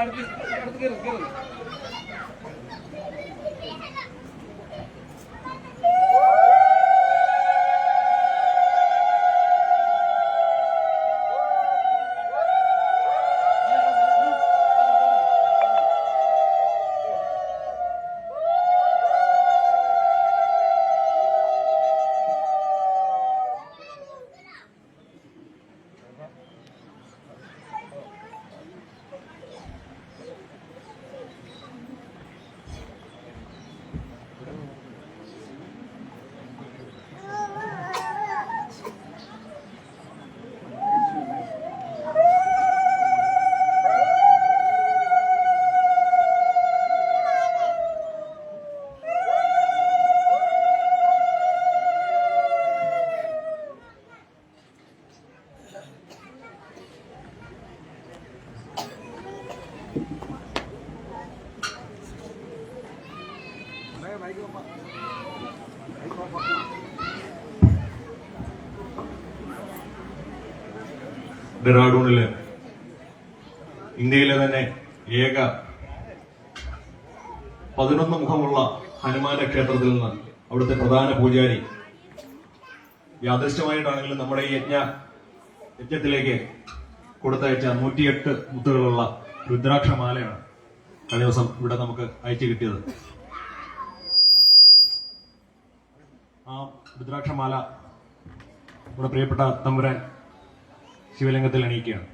അടുത്ത് ഡെറാഡൂണിൽ ഇന്ത്യയിലെ തന്നെ ഏക പതിനൊന്ന് മുഖമുള്ള ഹനുമാന ക്ഷേത്രത്തിൽ നിന്ന് അവിടുത്തെ പ്രധാന പൂജാരി യാദൃശ്യമായിട്ടാണെങ്കിലും നമ്മുടെ ഈ യജ്ഞ യജ്ഞത്തിലേക്ക് കൊടുത്തയച്ച നൂറ്റിയെട്ട് മുത്തുകളുള്ള രുദ്രാക്ഷമാലയാണ് കഴിഞ്ഞ ദിവസം ഇവിടെ നമുക്ക് അയച്ചു കിട്ടിയത്. ആ രുദ്രാക്ഷമാല നമ്മുടെ പ്രിയപ്പെട്ട തമ്പുരാൻ ശിവലിംഗത്തിൽ അണിയിക്കുകയാണ്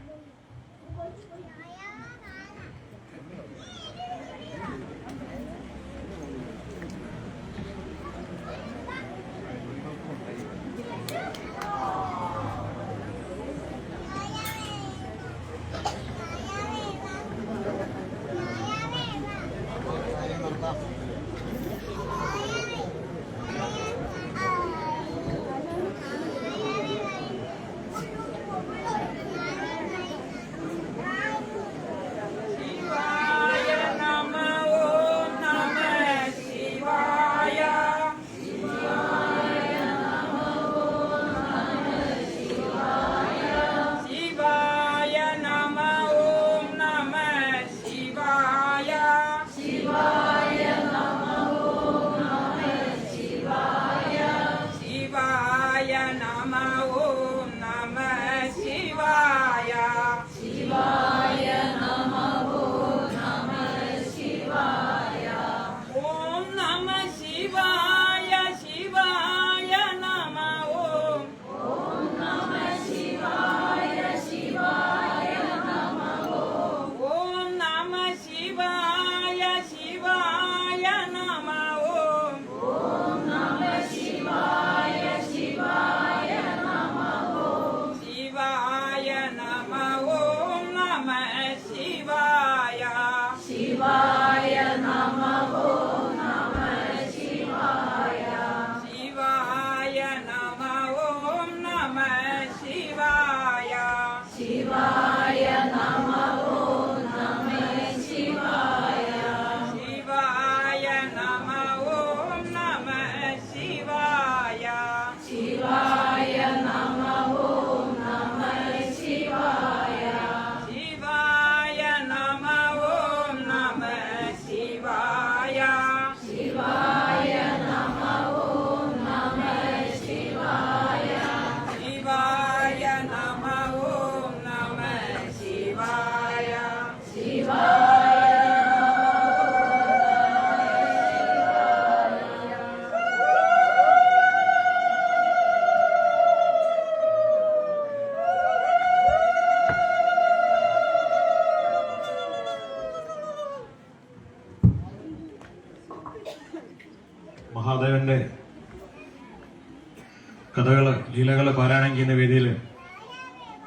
ലീലകൾ പാരായണം എന്ന വേദിയിൽ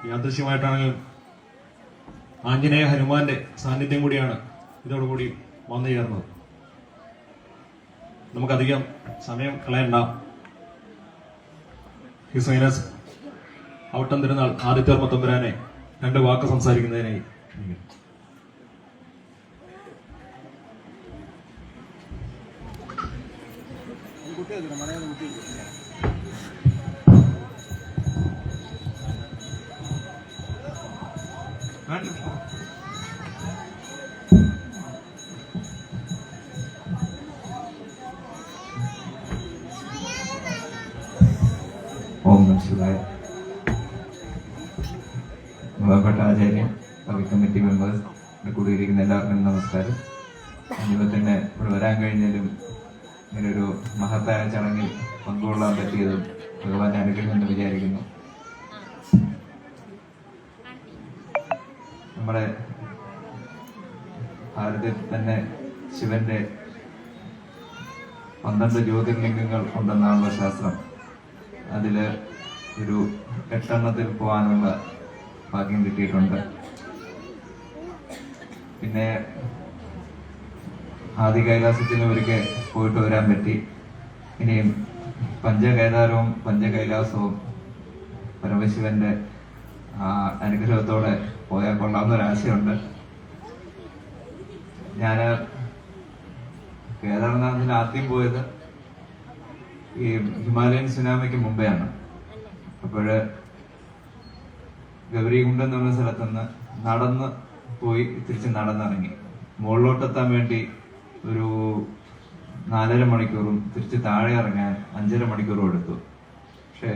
യാദൃശ്യമായിട്ടാണെങ്കിലും ആഞ്ജനേയ ഹനുമാന്റെ സാന്നിധ്യം കൂടിയാണ് ഇതോടുകൂടി വന്നു ചേർന്നത്. നമുക്കധികം സമയം കളയണ്ട. ഹിസൈനസ് ഔട്ടം തിരുനാൾ ആദിത്യവർമ്മ തമ്പുരാനെ രണ്ട് വാക്ക് സംസാരിക്കുന്നതിനായി ക്ഷണിക്കുന്നു. കുട്ടി മണയെന്ന് നമ്മുടെ ഭാരതത്തിൽ തന്നെ ശിവന്റെ പന്ത്രണ്ട് ജ്യോതിർലിംഗങ്ങൾ ഉണ്ടെന്നാണല്ലോ ശാസ്ത്രം. അതിൽ ഒരു എട്ടെണ്ണത്തിൽ പോകാനുള്ള ഭാഗ്യം കിട്ടിയിട്ടുണ്ട്. പിന്നെ ആദി കൈലാസത്തിന് ഒരിക്കൽ പോയിട്ട് വരാൻ പറ്റി. ഇനിയും പഞ്ചകൈലാസവും പഞ്ചകൈലാസവും പരമശിവന്റെ ആ അനുഗ്രഹത്തോടെ പോയാൽ കൊള്ളാമെന്നൊരാശയുണ്ട് ഞാൻ കേദാർനാഥിന് ആദ്യം പോയത് ഈ ഹിമാലയൻ സുനാമിക്ക് മുമ്പെയാണ്. അപ്പോഴ് ഗൗരികുണ്ടം എന്ന് പറഞ്ഞ സ്ഥലത്തുനിന്ന് നടന്ന് പോയി തിരിച്ച് നടന്നിറങ്ങി. മുകളിലോട്ടെത്താൻ വേണ്ടി ഒരു നാലര മണിക്കൂറും തിരിച്ച് താഴെ ഇറങ്ങാൻ അഞ്ചര മണിക്കൂറും എടുത്തു. പക്ഷെ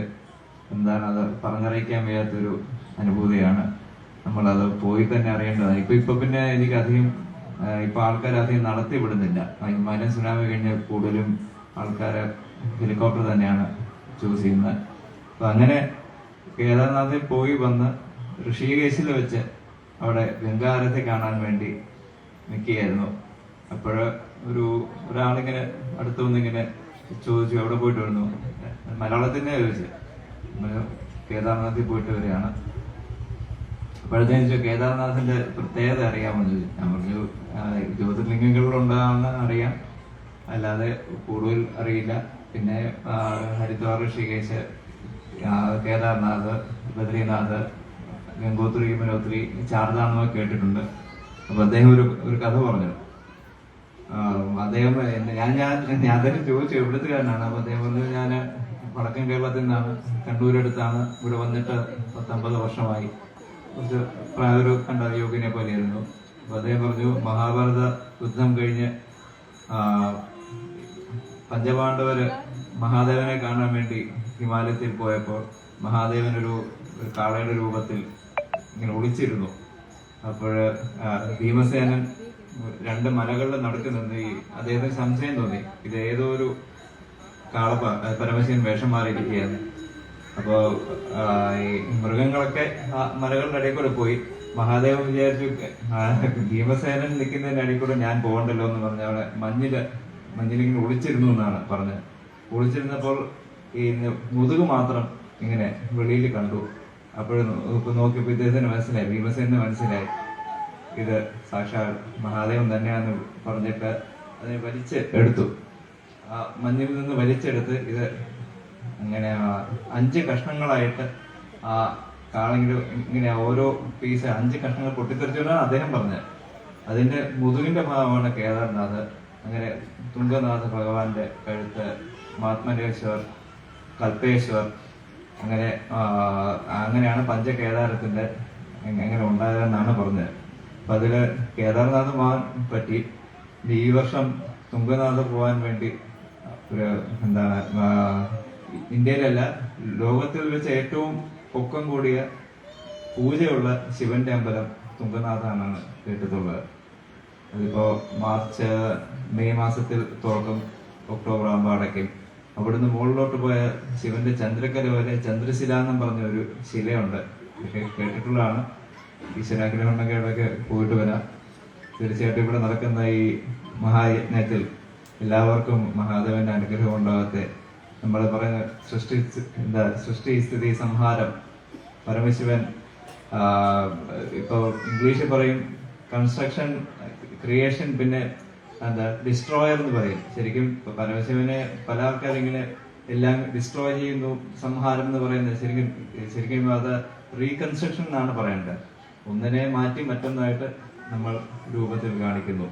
എന്താണ് അത് പറഞ്ഞറിയിക്കാൻ വയ്യാത്തൊരു അനുഭൂതിയാണ്. നമ്മളത് പോയി തന്നെ അറിയേണ്ടതാണ്. ഇപ്പൊ ഇപ്പൊ പിന്നെ എനിക്ക് അധികം ഇപ്പൊ ആൾക്കാർ അധികം നടത്തി വിടുന്നില്ല. ആ ഹിമാലയൻ സുനാമി കഴിഞ്ഞ് കൂടുതലും ആൾക്കാരെ ഹെലികോപ്റ്റർ തന്നെയാണ് ചൂസ് ചെയ്യുന്നത്. അപ്പൊ അങ്ങനെ കേദാർനാഥിൽ പോയി വന്ന് ഋഷികേശിൽ വെച്ച് അവിടെ ഗംഗാരത്തെ കാണാൻ വേണ്ടി നിൽക്കുകയായിരുന്നു. അപ്പോഴ് ഒരു ഒരാളിങ്ങനെ അടുത്ത് വന്നിങ്ങനെ ചോദിച്ചു അവിടെ പോയിട്ട് വരുന്നു? മലയാളത്തിന്റെ ചോദിച്ചു കേദാർനാഥിൽ പോയിട്ട് വരികയാണ്. ചോദിച്ചു കേദാർനാഥിന്റെ പ്രത്യേകത അറിയാമെന്ന് നമുക്ക് ഞാൻ പറഞ്ഞു "ആ, ജ്യോതിർലിംഗങ്ങളിലുണ്ടാകുന്ന അറിയാം. അല്ലാതെ കൂടുതൽ അറിയില്ല. പിന്നെ ഹരിദ്വാർ ഋഷികേശ് കേദാർനാഥ് ബദ്രീനാഥ് ഗംഗോത്രി യമുനോത്രി ചാർദാണെന്ന് കേട്ടിട്ടുണ്ട്. അപ്പൊ അദ്ദേഹം ഒരു ഒരു കഥ പറഞ്ഞു. അദ്ദേഹം ഞാൻ ഞാൻ ഞാൻ തന്നെ ചോദിച്ചു എവിടുത്തുകാരനാണ്? അപ്പൊ അദ്ദേഹം പറഞ്ഞു ഞാൻ വടക്കൻ കേരളത്തിൽ നിന്നാണ്. കണ്ണൂരടുത്താണ്. ഇവിടെ വന്നിട്ട് പത്തൊമ്പത് വർഷമായി. കുറച്ച് പ്രായ- ഒരു കണ്ട യോഗിനെ പോലെയായിരുന്നു. അപ്പൊ അദ്ദേഹം പറഞ്ഞു മഹാഭാരത യുദ്ധം കഴിഞ്ഞ് ആ, പഞ്ചപാണ്ഡവര് മഹാദേവനെ കാണാൻ വേണ്ടി ഹിമാലയത്തിൽ പോയപ്പോൾ മഹാദേവൻ ഒരു ഒരു കാളയുടെ രൂപത്തിൽ ഇങ്ങനെ ഒളിച്ചിരുന്നു. അപ്പോൾ ഭീമസേനൻ രണ്ട് മലകളുടെ നടുക്ക് നിന്ന് ഈ അദ്ദേഹത്തിന് സംശയം തോന്നി. ഇത് ഏതോ ഒരു കാളപ്പ പരമശിവൻ വേഷം മാറിയിരിക്കുകയാണ്. അപ്പോ ആ, ഈ മൃഗങ്ങളൊക്കെ മലകളുടെ ഇടയിൽ കൂടെ പോയി. മഹാദേവൻ വിചാരിച്ചു ഭീമസേനൻ നിൽക്കുന്നതിന്റെ ഇടയിൽ കൂടെ ഞാൻ പോകണ്ടല്ലോ എന്ന് പറഞ്ഞ അവിടെ മഞ്ഞിൽ മഞ്ഞിലിങ്ങനെ ഒളിച്ചിരുന്നു എന്നാണ് പറഞ്ഞത്. ഒളിച്ചിരുന്നപ്പോൾ ഈ മുതുക് മാത്രം ഇങ്ങനെ വെളിയിൽ കണ്ടു. അപ്പോൾ നോക്കിയപ്പോൾ ഇദ്ദേഹത്തിന് മനസ്സിലായി ഭീമസേനന് മനസ്സിലായി. ഇത് സാക്ഷാൽ മഹാദേവൻ തന്നെയാന്ന് പറഞ്ഞിട്ട് അതിനെ വലിച്ച് എടുത്തു. ആ മഞ്ഞിൽ നിന്ന് വലിച്ചെടുത്ത് ഇത് അങ്ങനെ അഞ്ച് കഷ്ണങ്ങളായിട്ട് ആ കാളെങ്കിൽ ഇങ്ങനെ ഓരോ പീസ് അഞ്ച് കഷ്ണങ്ങൾ പൊട്ടിത്തെറിച്ചോണ്ടാണ് അദ്ദേഹം പറഞ്ഞത്. അതിന്റെ മുതുകിന്റെ ഭാഗമാണ് കേദാർനാഥ്. അങ്ങനെ തുംഗനാഥ ഭഗവാന്റെ കഴുത്ത് മഹാത്മനേശ്വർ കൽപ്പേശ്വർ അങ്ങനെ അങ്ങനെയാണ് പഞ്ചകേദാരത്തിന്റെ കേദാരത്തിന്റെ എങ്ങനെ ഉണ്ടായതെന്നാണ് പറഞ്ഞത്. അപ്പൊ അതിൽ കേദാർനാഥ് പോകാൻ പറ്റി. ഈ വർഷം തുംഗനാഥ് പോകാൻ വേണ്ടി ഒരു എന്താണ് ഇന്ത്യയിലല്ല ലോകത്തിൽ വെച്ച് ഏറ്റവും പൊക്കം കൂടിയ പൂജയുള്ള ശിവന്റെ അമ്പലം തുംഗനാഥാണെന്നാണ് കേട്ടിട്ടുള്ളത്. അതിപ്പോ മാർച്ച് മെയ് മാസത്തിൽ തുറക്കും ഒക്ടോബർ ആകുമ്പോൾ അടയ്ക്കും. അവിടുന്ന് മുകളിലോട്ട് പോയ ശിവന്റെ ചന്ദ്രക്കല വരെ ചന്ദ്രശില എന്നും പറഞ്ഞ ഒരു ശിലയുണ്ട് കേട്ടിട്ടുള്ളതാണ്. ഈശ്വരാഗ്രഹം ഉണ്ടെങ്കിൽ അവിടെയൊക്കെ പോയിട്ട് വരാം. തീർച്ചയായിട്ടും ഇവിടെ നടക്കുന്ന ഈ മഹായജ്ഞത്തിൽ എല്ലാവർക്കും മഹാദേവന്റെ അനുഗ്രഹം ഉണ്ടാകത്തെ നമ്മൾ പറയുന്ന സൃഷ്ടി എന്താ സൃഷ്ടി സ്ഥിതി സംഹാരം പരമശിവൻ ഇപ്പോൾ ഇംഗ്ലീഷിൽ പറയും കൺസ്ട്രക്ഷൻ ക്രിയേഷൻ പിന്നെ എന്താ ഡിസ്ട്രോയർ എന്ന് പറയും. ശരിക്കും പരമശിവനെ പല ആൾക്കാരും ഇങ്ങനെ എല്ലാം ഡിസ്ട്രോയ് ചെയ്യുന്നു സംഹാരം എന്ന് പറയുന്നത്. ശരിക്കും ശരിക്കും അത് റീകൺസ്ട്രക്ഷൻ എന്നാണ് പറയേണ്ടത്. ഒന്നിനെ മാറ്റി മറ്റൊന്നായിട്ട് നമ്മൾ രൂപത്തിൽ കാണിക്കുന്നു.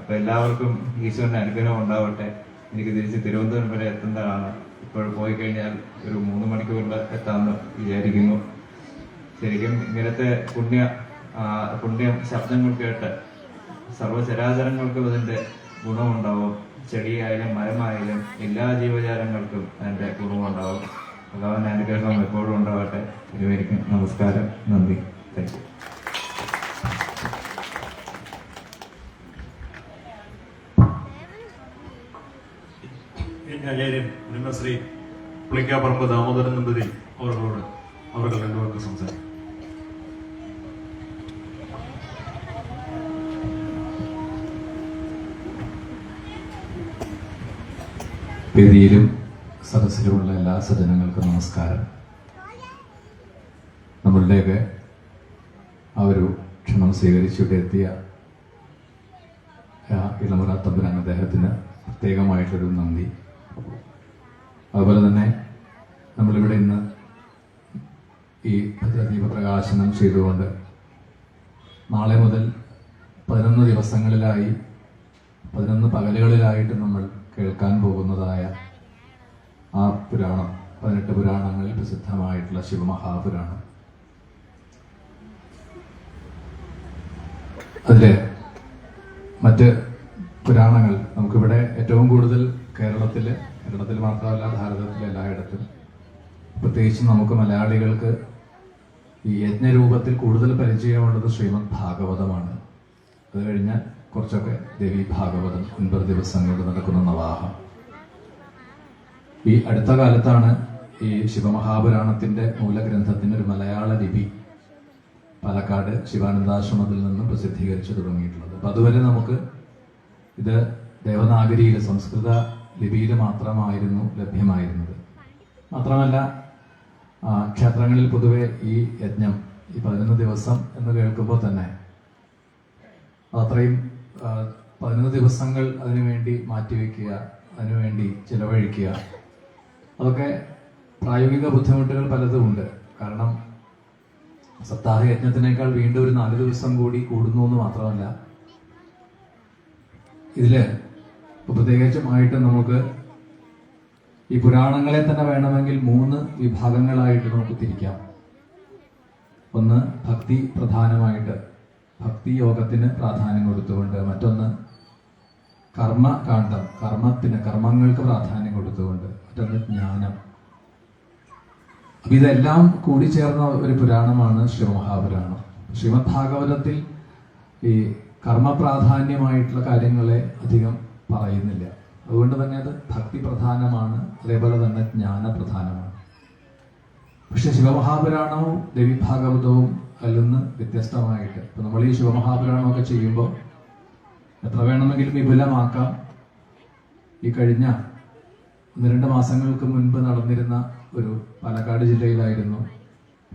അപ്പൊ എല്ലാവർക്കും ഈശ്വരന്റെ അനുഗ്രഹം ഉണ്ടാവട്ടെ. എനിക്ക് തിരിച്ച് തിരുവനന്തപുരം വരെ എത്തുന്നതാണ് ഇപ്പോൾ പോയി കഴിഞ്ഞാൽ ഒരു മൂന്ന് മണിക്കൂറിൽ എത്താമെന്ന് വിചാരിക്കുന്നു. ശരിക്കും ഇങ്ങനത്തെ പുണ്യ പുണ്യ ശബ്ദങ്ങൾ കേട്ട് സർവചരാചരങ്ങൾക്കും അതിന്റെ ഗുണമുണ്ടാവും. ചെടിയായാലും മരമായാലും എല്ലാ ജീവജാലങ്ങൾക്കും അതിന്റെ ഗുണമുണ്ടാവും. ഭഗവാന്റെ അനുഗ്രഹം എപ്പോഴും ഉണ്ടാവട്ടെ. ഇരുവരിക്കും നമസ്കാരം. നന്ദി. താങ്ക് യു ஞாயிறன் நிம்மஸ்ரீ புளிக்காப்பரம்பு தாமோதரன் நம்பதி அவர்களோடு அவர்கள் ரெண்டு സംസാരിക്കും. വേദിയിലും സദസ്സിലുമുള്ള എല്ലാ സജ്ജനങ്ങൾക്കും നമസ്കാരം. നമ്മളുടെയൊക്കെ ആ ഒരു ക്ഷണം സ്വീകരിച്ചിട്ട് എത്തിയ ഇളമുറ തമ്പുരാൻ അദ്ദേഹത്തിന് പ്രത്യേകമായിട്ടൊരു നന്ദി. അതുപോലെ തന്നെ നമ്മളിവിടെ ഇന്ന് ഈ ദീപപ്രകാശനം ചെയ്തുകൊണ്ട് നാളെ മുതൽ പതിനൊന്ന് ദിവസങ്ങളിലായി പതിനൊന്ന് പകലുകളിലായിട്ട് നമ്മൾ കേൾക്കാൻ പോകുന്നതായ ആ പുരാണം പതിനെട്ട് പുരാണങ്ങളിൽ പ്രസിദ്ധമായിട്ടുള്ള ശിവമഹാപുരാണം. അതിലെ മറ്റ് പുരാണങ്ങൾ നമുക്കിവിടെ ഏറ്റവും കൂടുതൽ കേരളത്തിൽ കേരളത്തിൽ മാത്രമല്ല ഭാരതത്തിലെ എല്ലായിടത്തും. പ്രത്യേകിച്ച് നമുക്ക് മലയാളികൾക്ക് ഈ യജ്ഞരൂപത്തിൽ കൂടുതൽ പരിചയമുള്ളത് ശ്രീമദ് ഭാഗവതമാണ്. അത് കഴിഞ്ഞാൽ കുറച്ചൊക്കെ ദേവി ഭാഗവതം ഒൻപത് ദിവസങ്ങളിൽ നടക്കുന്ന നവാഹം. ഈ അടുത്ത കാലത്താണ് ഈ ശിവമഹാപുരാണത്തിന്റെ മൂലഗ്രന്ഥത്തിന് ഒരു മലയാള ലിപി പാലക്കാട് ശിവാനന്ദാശ്രമത്തിൽ നിന്നും പ്രസിദ്ധീകരിച്ചു തുടങ്ങിയിട്ടുള്ളത്. അപ്പൊ അതുവരെ നമുക്ക് ഇത് ദേവനാഗരിയിലെ സംസ്കൃത ലിപിയിൽ മാത്രമായിരുന്നു ലഭ്യമായിരുന്നത്. മാത്രമല്ല ക്ഷേത്രങ്ങളിൽ പൊതുവെ ഈ യജ്ഞം ഈ പതിനൊന്ന് ദിവസം എന്ന് കേൾക്കുമ്പോൾ തന്നെ അത്രയും പതിനൊന്ന് ദിവസങ്ങൾ അതിനുവേണ്ടി മാറ്റിവെക്കുക അതിനുവേണ്ടി ചിലവഴിക്കുക. അതൊക്കെ പ്രായോഗിക ബുദ്ധിമുട്ടുകൾ പലതും ഉണ്ട്. കാരണം സപ്താഹ യജ്ഞത്തിനേക്കാൾ വീണ്ടും ഒരു നാല് ദിവസം കൂടി കൂടുന്നു എന്ന് മാത്രമല്ല ഇതിൽ പ്രത്യേകിച്ചുമായിട്ട് നമുക്ക് ഈ പുരാണങ്ങളെ തന്നെ വേണമെങ്കിൽ മൂന്ന് വിഭാഗങ്ങളായിട്ട് നമുക്ക് തിരിക്കാം. ഒന്ന് ഭക്തി പ്രധാനമായിട്ട്. ഭക്തി യോഗത്തിന് പ്രാധാന്യം കൊടുത്തുകൊണ്ട് മറ്റൊന്ന് കർമ്മകാന്ഡം കർമ്മത്തിന് കർമ്മങ്ങൾക്ക് പ്രാധാന്യം കൊടുത്തുകൊണ്ട്. മറ്റൊന്ന് ജ്ഞാനം. അപ്പൊ ഇതെല്ലാം കൂടിച്ചേർന്ന ഒരു പുരാണമാണ് ശ്രീമഹാപുരാണം. ശ്രീമദ് ഭാഗവതത്തിൽ ഈ കർമ്മപ്രാധാന്യമായിട്ടുള്ള കാര്യങ്ങളെ അധികം പറയുന്നില്ല. അതുകൊണ്ട് തന്നെ അത് ഭക്തി പ്രധാനമാണ് അതേപോലെ തന്നെ ജ്ഞാന പ്രധാനമാണ് പക്ഷെ ശിവമഹാപുരാണവും ദേവി ഭാഗവതവും അതിൽ വ്യത്യസ്തമായിട്ട്. ഇപ്പൊ നമ്മൾ ഈ ശിവമഹാപുരാണമൊക്കെ ചെയ്യുമ്പോൾ എത്ര വേണമെങ്കിലും വിപുലമാക്കാം. ഈ കഴിഞ്ഞ ഒന്ന് രണ്ട് മാസങ്ങൾക്ക് മുൻപ് നടന്നിരുന്ന ഒരു പാലക്കാട് ജില്ലയിലായിരുന്നു.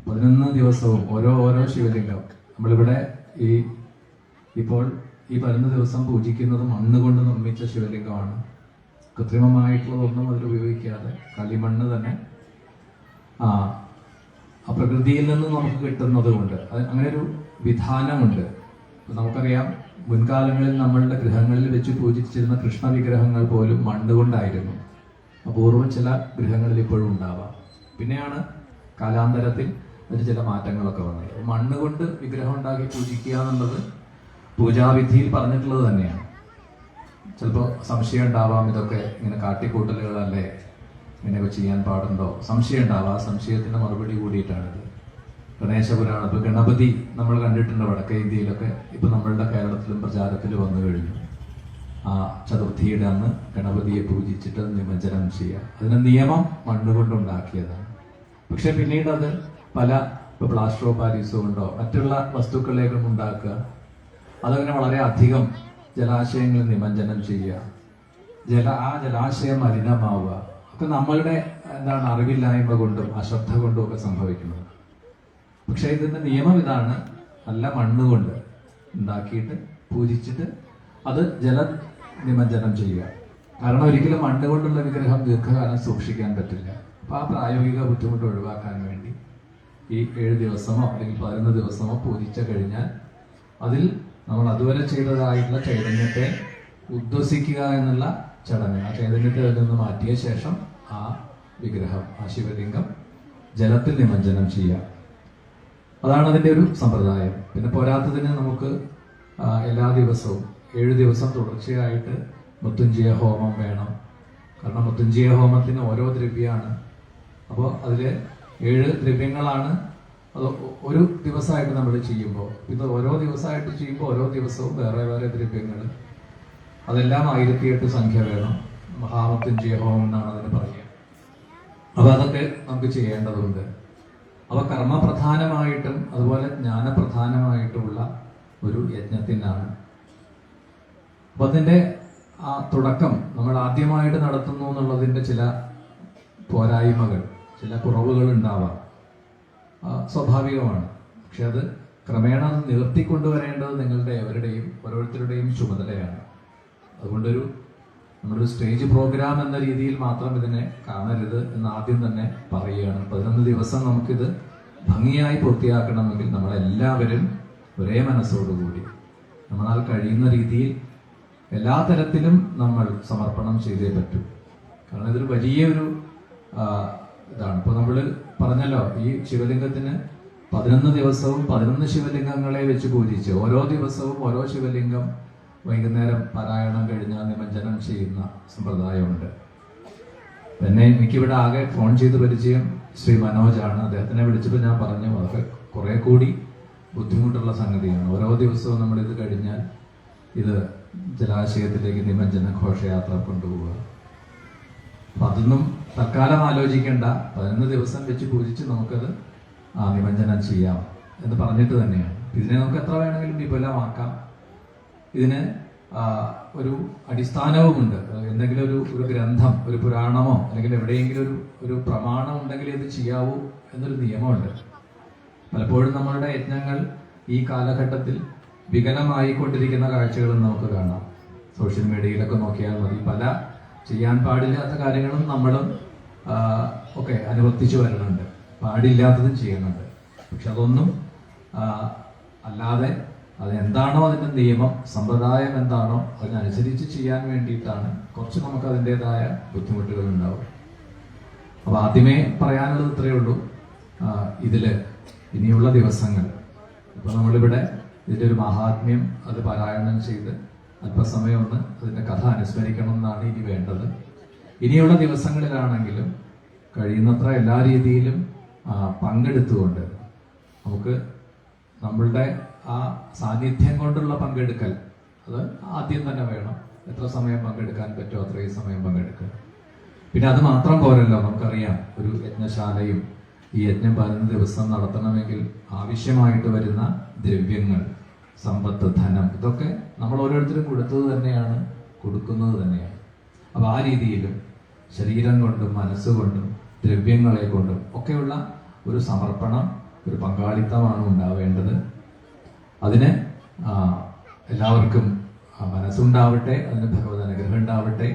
പതിനൊന്ന് ദിവസവും ഓരോ ഓരോ ശിവലിംഗം. നമ്മളിവിടെ ഈ ഇപ്പോൾ ഈ പതിനൊന്ന് ദിവസം പൂജിക്കുന്നത് മണ്ണ് കൊണ്ട് നിർമ്മിച്ച ശിവലിംഗമാണ്. കൃത്രിമമായിട്ടുള്ളതൊന്നും അതിൽ ഉപയോഗിക്കാതെ കളിമണ്ണ് തന്നെ ആ പ്രകൃതിയിൽ നിന്ന് നമുക്ക് കിട്ടുന്നത് കൊണ്ട് അങ്ങനെ ഒരു വിധാനമുണ്ട്. നമുക്കറിയാം മുൻകാലങ്ങളിൽ നമ്മളുടെ ഗൃഹങ്ങളിൽ വെച്ച് പൂജിച്ചിരുന്ന കൃഷ്ണ വിഗ്രഹങ്ങൾ പോലും മണ്ണ് കൊണ്ടായിരുന്നു. അപൂർവം ചില ഗൃഹങ്ങളിൽ ഇപ്പോഴും ഉണ്ടാവാം. പിന്നെയാണ് കാലാന്തരത്തിൽ അതിന് ചില മാറ്റങ്ങളൊക്കെ വന്നത്. മണ്ണ് കൊണ്ട് വിഗ്രഹം ഉണ്ടാക്കി പൂജിക്കുക എന്നുള്ളത് പൂജാവിധിയിൽ പറഞ്ഞിട്ടുള്ളത് തന്നെയാണ്. ചിലപ്പോൾ സംശയം ഉണ്ടാവാം ഇതൊക്കെ ഇങ്ങനെ കാട്ടിക്കൂട്ടലുകളല്ലേ ഇങ്ങനെയൊക്കെ ചെയ്യാൻ പാടുണ്ടോ? സംശയം ഉണ്ടാവാം. ആ സംശയത്തിന്റെ മറുപടി കൂടിയിട്ടാണിത്. ഗണേശ പുരാണം ഇപ്പൊ ഗണപതി നമ്മൾ കണ്ടിട്ടുണ്ട് വടക്കേ ഇന്ത്യയിലൊക്കെ. ഇപ്പൊ നമ്മളുടെ കേരളത്തിലും പ്രചാരത്തിൽ വന്നു കഴിഞ്ഞു. ആ ചതുർത്ഥിയുടെ അന്ന് ഗണപതിയെ പൂജിച്ചിട്ട് നിമജ്ജനം ചെയ്യുക. അതിന് നിയമം മണ്ണുകൊണ്ടുണ്ടാക്കിയതാണ്. പക്ഷെ പിന്നീട് അത് പല ഇപ്പൊ പ്ലാസ്റ്റർ ഓഫ് പാരീസോ കൊണ്ടോ മറ്റുള്ള വസ്തുക്കളേക്കും ഉണ്ടാക്കുക. അതങ്ങനെ വളരെ അധികം ജലാശയങ്ങൾ നിമഞ്ജനം ചെയ്യുക. ജല ആ ജലാശയം മലിനമാവുക. ഒക്കെ നമ്മളുടെ എന്താണ് അറിവില്ലായ്മ കൊണ്ടും അശ്രദ്ധ കൊണ്ടും ഒക്കെ സംഭവിക്കുന്നത് പക്ഷെ ഇതിന്റെ നിയമം ഇതാണ്. നല്ല മണ്ണ് കൊണ്ട് ഉണ്ടാക്കിയിട്ട് പൂജിച്ചിട്ട് അത് ജല നിമജ്ജനം ചെയ്യുക. കാരണം ഒരിക്കലും മണ്ണ് കൊണ്ടുള്ള വിഗ്രഹം ദീർഘകാലം സൂക്ഷിക്കാൻ പറ്റില്ല. അപ്പൊ ആ പ്രായോഗിക ബുദ്ധിമുട്ട് ഒഴിവാക്കാൻ വേണ്ടി ഈ ഏഴ് ദിവസമോ അല്ലെങ്കിൽ പതിനൊന്ന് ദിവസമോ പൂജിച്ച കഴിഞ്ഞാൽ അതിൽ നമ്മൾ അതുവരെ ചെയ്തതായിട്ടുള്ള ചൈതന്യത്തെ ഉദ്വസിക്കുക എന്നുള്ള ചടങ്ങ്. ആ ചൈതന്യത്തെ അതിൽ നിന്ന് മാറ്റിയ ശേഷം ആ വിഗ്രഹം ആ ശിവലിംഗം ജലത്തിൽ നിമജ്ജനം ചെയ്യുക. അതാണ് അതിന്റെ ഒരു സമ്പ്രദായം. പിന്നെ പോരാത്തതിന് നമുക്ക് എല്ലാ ദിവസവും ഏഴ് ദിവസം തുടർച്ചയായിട്ട് മൃത്യുഞ്ജയ ഹോമം വേണം. കാരണം മൃത്യുഞ്ജയ ഹോമത്തിന് ഓരോ ദ്രവ്യമാണ് അപ്പോൾ അതിൽ ഏഴ് ദ്രവ്യങ്ങളാണ് അത് ഒരു ദിവസമായിട്ട് നമ്മൾ ചെയ്യുമ്പോൾ ഇത് ഓരോ ദിവസമായിട്ട് ചെയ്യുമ്പോൾ ഓരോ ദിവസവും വേറെ വേറെ ദ്രവ്യങ്ങൾ. അതെല്ലാം ആയിരത്തിയെട്ട് സംഖ്യ വേണം. മഹാമൃത്യുഞ്ജയ ഹോമം എന്നാണ് അതിന് പറയുക. അപ്പോൾ അതൊക്കെ നമുക്ക് ചെയ്യേണ്ടതുണ്ട്. അവ കർമ്മപ്രധാനമായിട്ടും അതുപോലെ ജ്ഞാനപ്രധാനമായിട്ടുമുള്ള ഒരു യജ്ഞത്തിനാണ്. അപ്പം അതിന്റെ ആ തുടക്കം നമ്മൾ ആദ്യമായിട്ട് നടത്തുന്നു എന്നുള്ളതിന്റെ ചില പോരായ്മകൾ ചില കുറവുകൾ ഉണ്ടാവാം. സ്വാഭാവികമാണ്. പക്ഷെ അത് ക്രമേണ അത് നിവർത്തിക്കൊണ്ടുവരേണ്ടത് നിങ്ങളുടെ അവരുടെയും ഓരോരുത്തരുടെയും ചുമതലയാണ്. അതുകൊണ്ടൊരു നമ്മളൊരു സ്റ്റേജ് പ്രോഗ്രാം എന്ന രീതിയിൽ മാത്രം ഇതിനെ കാണരുത് എന്ന് ആദ്യം തന്നെ പറയുകയാണ്. പതിനൊന്ന് ദിവസം നമുക്കിത് ഭംഗിയായി പൂർത്തിയാക്കണമെങ്കിൽ നമ്മളെല്ലാവരും ഒരേ മനസ്സോടുകൂടി നമ്മളാൽ കഴിയുന്ന രീതിയിൽ എല്ലാ തരത്തിലും നമ്മൾ സമർപ്പണം ചെയ്തേ പറ്റൂ. കാരണം ഇതൊരു വലിയൊരു ഇതാണ്. ഇപ്പൊ നമ്മൾ പറഞ്ഞല്ലോ ഈ ശിവലിംഗത്തിന് പതിനൊന്ന് ദിവസവും പതിനൊന്ന് ശിവലിംഗങ്ങളെ വെച്ച് പൂജിച്ച് ഓരോ ദിവസവും ഓരോ ശിവലിംഗം വൈകുന്നേരം പാരായണം കഴിഞ്ഞ നിമജ്ജനം ചെയ്യുന്ന സമ്പ്രദായമുണ്ട്. പിന്നെ എനിക്കിവിടെ ആകെ ഫോൺ ചെയ്ത് പരിചയം ശ്രീ മനോജാണ്. അദ്ദേഹത്തിനെ വിളിച്ചപ്പോൾ ഞാൻ പറഞ്ഞു അതൊക്കെ കുറെ കൂടി ബുദ്ധിമുട്ടുള്ള സംഗതിയാണ്. ഓരോ ദിവസവും നമ്മളിത് കഴിഞ്ഞാൽ ഇത് ജലാശയത്തിലേക്ക് നിമജ്ജന ഘോഷയാത്ര കൊണ്ടുപോവുക. അപ്പൊ അതൊന്നും തൽക്കാലം ആലോചിക്കേണ്ട. പതിനൊന്ന് ദിവസം വെച്ച് പൂജിച്ച് നമുക്കത് ആ നിമഞ്ജനം ചെയ്യാം എന്ന് പറഞ്ഞിട്ട് തന്നെയാണ്. ഇതിനെ നമുക്ക് എത്ര വേണമെങ്കിലും വിപുലമാക്കാം ഇതിന് ഒരു അടിസ്ഥാനവുമുണ്ട്. എന്തെങ്കിലും ഒരു ഒരു ഗ്രന്ഥം ഒരു പുരാണമോ അല്ലെങ്കിൽ എവിടെയെങ്കിലും ഒരു ഒരു പ്രമാണം ഉണ്ടെങ്കിൽ ഇത് ചെയ്യാവൂ എന്നൊരു നിയമമുണ്ട്. പലപ്പോഴും നമ്മളുടെ യജ്ഞങ്ങൾ ഈ കാലഘട്ടത്തിൽ വികലമായിക്കൊണ്ടിരിക്കുന്ന കാഴ്ചകളും നമുക്ക് കാണാം. സോഷ്യൽ മീഡിയയിലൊക്കെ നോക്കിയാൽ മതി. പല ചെയ്യാൻ പാടില്ലാത്ത കാര്യങ്ങളും നമ്മളും ഒക്കെ അനുവർത്തിച്ചു വരുന്നുണ്ട്. പാടില്ലാത്തതും ചെയ്യുന്നുണ്ട്. പക്ഷെ അതൊന്നും അല്ലാതെ അതെന്താണോ അതിന്റെ നിയമം സമ്പ്രദായം എന്താണോ അതിനനുസരിച്ച് ചെയ്യാൻ വേണ്ടിയിട്ടാണ് കുറച്ച് നമുക്ക് അതിന്റെതായ ബുദ്ധിമുട്ടുകൾ ഉണ്ടാവും അപ്പോൾ ആദ്യമേ പറയാനുള്ളത് ഇത്രയേ ഉള്ളൂ. ഇതിൽ ഇനിയുള്ള ദിവസങ്ങൾ. ഇപ്പൊ നമ്മളിവിടെ ഇതിന്റെ ഒരു മഹാത്മ്യം അത് പാരായണം ചെയ്ത് അല്പസമയം അതിന്റെ കഥ അനുസ്മരിക്കണം എന്നാണ് ഇനി വേണ്ടത്. ഇനിയുള്ള ദിവസങ്ങളിലാണെങ്കിലും കഴിയുന്നത്ര എല്ലാ രീതിയിലും പങ്കെടുത്തുകൊണ്ട് നമുക്ക് നമ്മളുടെ ആ സാന്നിധ്യം കൊണ്ടുള്ള പങ്കെടുക്കൽ. അത് ആദ്യം തന്നെ വേണം. എത്ര സമയം പങ്കെടുക്കാൻ പറ്റുമോ അത്രയും സമയം പങ്കെടുക്കുക പിന്നെ അത് മാത്രം പോരല്ലോ നമുക്കറിയാം. ഒരു യജ്ഞശാലയും ഈ യജ്ഞം പതിനൊന്ന് ദിവസം നടത്തണമെങ്കിൽ ആവശ്യമായിട്ട് വരുന്ന ദ്രവ്യങ്ങൾ. സമ്പത്ത് ധനം ഇതൊക്കെ നമ്മൾ ഓരോരുത്തരും കൊടുത്തത് തന്നെയാണ് കൊടുക്കുന്നത് തന്നെയാണ്. അപ്പൊ ആ രീതിയിലും ശരീരം കൊണ്ടും മനസ്സുകൊണ്ടും ദ്രവ്യങ്ങളെ കൊണ്ടും ഒക്കെയുള്ള ഒരു സമർപ്പണം ഒരു പങ്കാളിത്തമാണ് ഉണ്ടാവേണ്ടത്. അതിന് എല്ലാവർക്കും മനസ്സുണ്ടാവട്ടെ അതിന് ഭഗവത് അനുഗ്രഹം ഉണ്ടാവട്ടെ.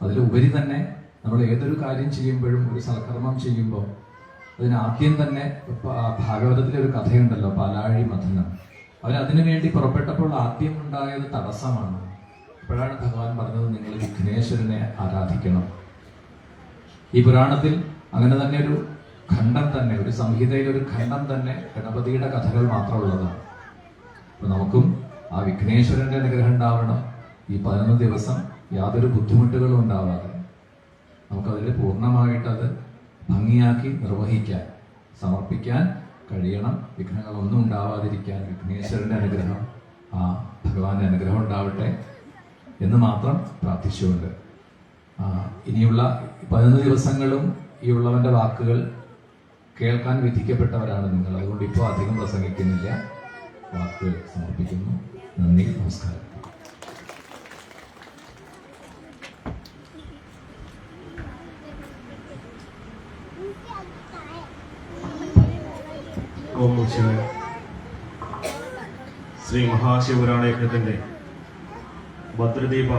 അതിലുപരി തന്നെ നമ്മൾ ഏതൊരു കാര്യം ചെയ്യുമ്പോഴും ഒരു സൽക്കർമ്മം ചെയ്യുമ്പോൾ അതിന് ആദ്യം തന്നെ ഭാഗവതത്തിലെ ഒരു കഥയുണ്ടല്ലോ പാലാഴി മഥനം. അവരതിനു വേണ്ടി പുറപ്പെട്ടപ്പോൾ ആദ്യം ഉണ്ടായത് തടസ്സമാണ്. അപ്പോഴാണ് ഭഗവാൻ പറഞ്ഞത് നിങ്ങൾ വിഘ്നേശ്വരനെ ആരാധിക്കണം. ഈ പുരാണത്തിൽ അങ്ങനെ തന്നെ ഒരു ഖണ്ഡം തന്നെ ഒരു സംഹിതയിൽ ഒരു ഖണ്ഡം തന്നെ ഗണപതിയുടെ കഥകൾ മാത്രമുള്ളതാണ്. അപ്പൊ നമുക്കും ആ വിഘ്നേശ്വരന്റെ അനുഗ്രഹം ഉണ്ടാവണം. ഈ പതിനൊന്ന് ദിവസം യാതൊരു ബുദ്ധിമുട്ടുകളും ഉണ്ടാവാതെ നമുക്കതിൽ പൂർണമായിട്ട് അത് ഭംഗിയാക്കി നിർവഹിക്കാൻ സമർപ്പിക്കാൻ കഴിയണം. വിഘ്നങ്ങളൊന്നും ഉണ്ടാവാതിരിക്കാൻ വിഘ്നേശ്വരന്റെ അനുഗ്രഹം ആ ഭഗവാന്റെ അനുഗ്രഹം ഉണ്ടാവട്ടെ എന്ന് മാത്രം പ്രാർത്ഥിച്ചുകൊണ്ട്. ഇനിയുള്ള പതിനൊന്ന് ദിവസങ്ങളും ഈ ഉള്ളവന്റെ വാക്കുകൾ കേൾക്കാൻ വിധിക്കപ്പെട്ടവരാണ് നിങ്ങൾ. അതുകൊണ്ട് ഇപ്പോൾ അധികം പ്രസംഗിക്കുന്നില്ല. വാക്കുകൾ സമർപ്പിക്കുന്നു. നന്ദി നമസ്കാരം. ശ്രീ മഹാശിവപുരാണ യജ്ഞത്തിന്റെ ഭദ്രദീപ